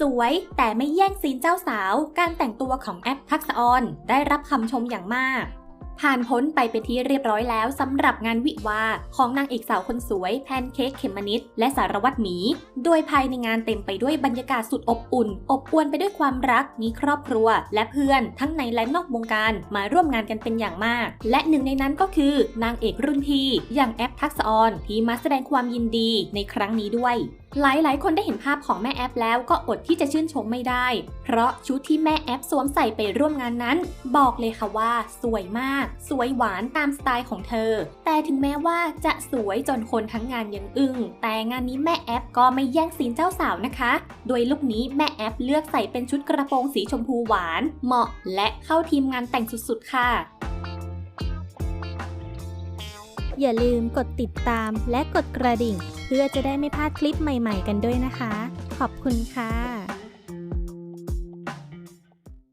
สวยแต่ไม่แย่งซีนเจ้าสาว การแต่งตัวของแอปทักษออนได้รับคำชมอย่างมาก ผ่านพ้นไปเป็นที่เรียบร้อยแล้วสำหรับงานวิวาของนางเอกสาวคนสวยแพนเค้กเขมนิดและสารวัตรหมี โดยภายในงานเต็มไปด้วยบรรยากาศสุดอบอุ่น อบอวลไปด้วยความรัก มีครอบครัว และเพื่อนทั้งในและนอกวงการมาร่วมงานกันเป็นอย่างมาก และหนึ่งในนั้นก็คือนางเอกรุ่นพี่อย่างแอปทักษออนที่มาแสดงความยินดีในครั้งนี้ด้วยหลายๆ คนได้เห็นภาพของแม่แอปแล้วก็อดที่จะชื่นชมไม่ได้ เพราะชุดที่แม่แอปสวมใส่ไปร่วมงานนั้น บอกเลยค่ะว่าสวยมากสวยหวานตามสไตล์ของเธอ แต่ถึงแม้ว่าจะสวยจนคนทั้งงานยังอึ้ง แต่งานนี้แม่แอปก็ไม่แย่งซีนเจ้าสาวนะคะ โดยลุคนี้แม่แอปเลือกใส่เป็นชุดกระโปรงสีชมพูหวาน เหมาะและเข้าทีมงานแต่งสุดๆ ค่ะอย่าลืมกดติดตามและกดกระดิ่ง เพื่อจะได้ไม่พลาดคลิปใหม่ๆกันด้วยนะคะ ขอบคุณค่ะ